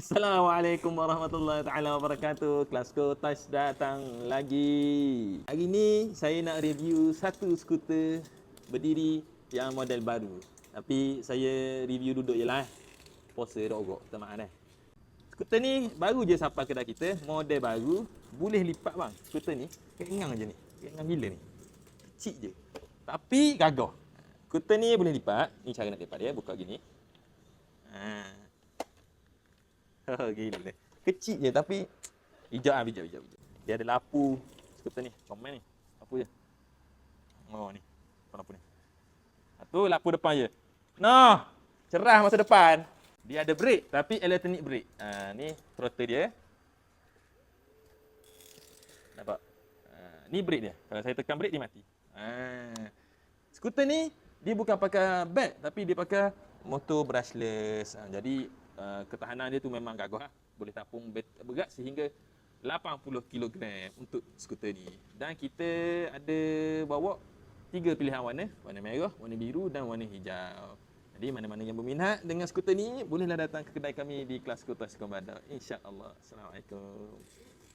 Assalamualaikum warahmatullahi taala wabarakatuh. Kelasku Touch datang lagi. Hari ni saya nak review satu skuter berdiri yang model baru. Tapi saya review duduk je lah. Pose dah ogok. Minta maaf eh. Skuter ni baru je sampai kedai kita. Model baru. Boleh lipat bang. Skuter ni kengang je ni. Kengang gila ni. Kecil je. Tapi gagah. Skuter ni boleh lipat. Ni cara nak lipat dia. Buka gini. Ha. Oh, gila. Kecil je tapi hijau ah bijak bijak. Dia ada lapu skuter ni. Comel ni. Lapu je. Oh ni. Apa lapu ni? Satu lapu depan je. Noh. Cerah masa depan. Dia ada brake tapi electronic brake. Ha, ni throttle dia. Nampak? Ha, ni brake dia. Kalau saya tekan brake dia mati. Ha. Skuter ni dia bukan pakai belt tapi dia pakai motor brushless. Ha, jadi uh, ketahanan dia tu memang gagah. Boleh tampung bet- berat sehingga 80 kg untuk skuter ni. Dan kita ada bawa tiga pilihan warna. Warna merah, warna biru dan warna hijau. Jadi mana-mana yang berminat dengan skuter ni bolehlah datang ke kedai kami di kelas Kota Sekolah Badar. InsyaAllah. Assalamualaikum.